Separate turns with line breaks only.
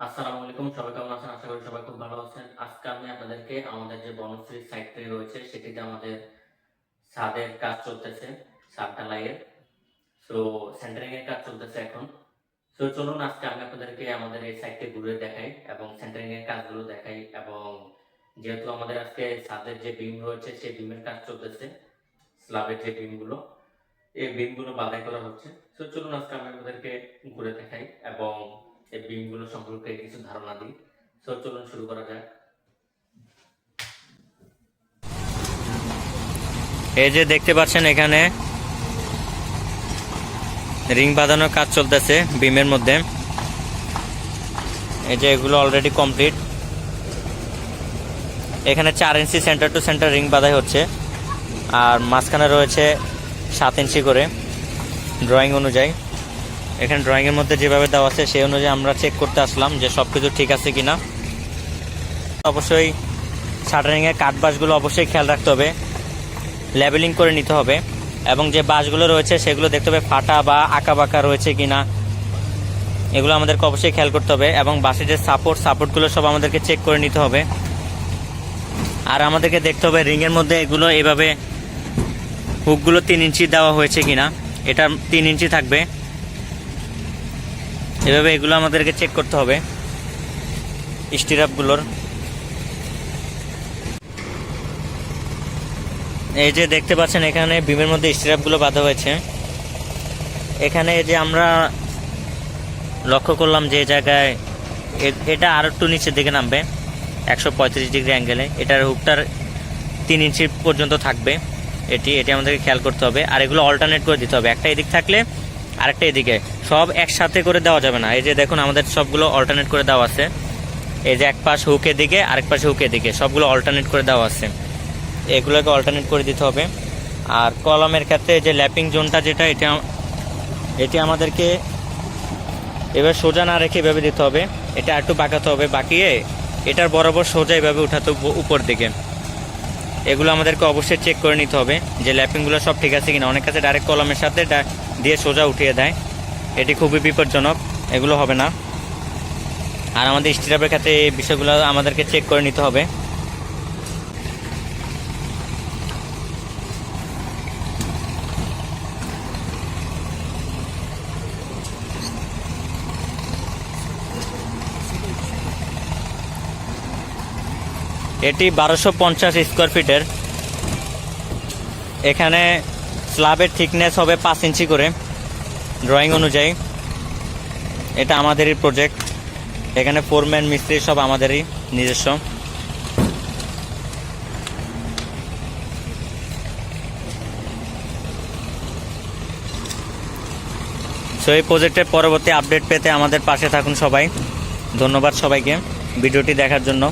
আসসালামু আলাইকুম, সবাই কেমন আছেন? আশা করি সবাই খুব ভালো আছেন। আজকে আমি আপনাদেরকে আমাদের যে বনশ্রী সাইটটি রয়েছে সেটিতে আমাদের ছাদের কাজ চলতেছে ছাদ ঢালাইয়ের সো সেন্টারিং এর কাজ চলতেছে এখন। সো চলুন আজকে আমি আপনাদেরকে আমাদের এই সাইটটি ঘুরে দেখাই এবং সেন্টারিং এর কাজগুলো দেখাই এবং যেহেতু আমাদের আজকে ছাদের যে বিম রয়েছে, সেই বিমের কাজ চলতেছে স্ল্যাবের যে বিমগুলো এই বিমগুলো বাধাই করা হচ্ছে। সো চলুন আজকে আমি আপনাদেরকে ঘুরে দেখাই এবং এই বিমগুলো সম্পর্কে কিছু ধারণা দিই। সো চলুন শুরু করা যাক।
এই যে দেখতে পাচ্ছেন এখানে রিং বাঁধানোর কাজ চলতেছে বিমের মধ্যে। এই যে এগুলো অলরেডি কমপ্লিট এখানে চার inch centre to centre ring বাঁধাই হচ্ছে। আর মাঝখানে রয়েছে সাত ইঞ্চি করে। ড্রয়িং অনুযায়ী। এখানে ড্রয়িংয়ের মধ্যে যেভাবে দেওয়া আছে, সেই অনুযায়ী আমরা চেক করতে আসলাম যে সব কিছু ঠিক আছে কিনা। অবশ্যই শাটারিংয়ের কাঠ বাসগুলো অবশ্যই খেয়াল রাখতে হবে। লেবেলিং করে নিতে হবে এবং যে বাসগুলো রয়েছে, সেগুলো দেখতে হবে ফাটা বা আঁকা বাঁকা রয়েছে কিনা। এগুলো আমাদেরকে অবশ্যই খেয়াল করতে হবে এবং বাসের যে সাপোর্ট সাপোর্টগুলো সব আমাদেরকে চেক করে নিতে হবে। আর আমাদেরকে দেখতে হবে রিংয়ের মধ্যে এগুলো এভাবে হুকগুলো তিন ইঞ্চি দেওয়া হয়েছে কিনা। এটা তিন ইঞ্চি থাকবে। এভাবে এগুলো আমাদেরকে চেক করতে হবে। স্টিরাপগুলোর এই যে দেখতে পাচ্ছেন, এখানে বিমের মধ্যে স্ট্র্যাপগুলো বাঁধা হয়েছে। এখানে যে আমরা লক্ষ্য করলাম যে জায়গায় এটা আর একটু নিচের দিকে নামবে, একশো পঁয়ত্রিশ ডিগ্রি অ্যাঙ্গেলে এটার হুকটার তিন ইঞ্চি পর্যন্ত থাকবে। এটি এটি আমাদেরকে খেয়াল করতে হবে। আর এগুলো অল্টারনেট করে দিতে হবে। একটা এদিক থাকলে আরেকটা এদিকে। সব একসাথে করে দেওয়া যাবে না। এই যে দেখুন, আমাদের সবগুলো অল্টারনেট করে দেওয়া আছে। এই যে এক পাশ হুকের দিকে আরেক পাশে হুকের দিকে সবগুলো অল্টারনেট করে দেওয়া আছে। এগুলোকে অল্টারনেট করে দিতে হবে। আর কলমের ক্ষেত্রে যে ল্যাপিং জোনটা যেটা, এটা এটি আমাদেরকে এবার সোজা না রেখে এভাবে দিতে হবে। এটা একটু বাঁকাতে হবে। বাকিয়ে এটার বরাবর সোজা এভাবে উঠাতে উপর দিকে। এগুলো আমাদেরকে অবশ্যই চেক করে নিতে হবে যে ল্যাপিংগুলো সব ঠিক আছে কিনা। অনেক কাছে ডাইরেক্ট কলমের সাথে দিয়ে সোজা উঠিয়ে দেয়। এটি খুবই বিপজ্জনক, এগুলো হবে না। আর আমাদের স্টিরাপের ক্ষেত্রে এই বিষয়গুলো আমাদেরকে চেক করে নিতে হবে। এটি বারোশো পঞ্চাশ স্কোয়ার ফিটের এখানে স্ল্যাবের থিকনেস হবে পাঁচ ইঞ্চি করে। ড্রয়িং অনুযায়ী। এটা আমাদেরই প্রজেক্ট এখানে ফোরম্যান মিস্ত্রি সব আমাদেরই নিজস্ব। সো এই প্রজেক্টের পরবর্তী আপডেট পেতে আমাদের পাশে থাকুন সবাই। ধন্যবাদ সবাইকে। ভিডিওটি দেখার জন্য।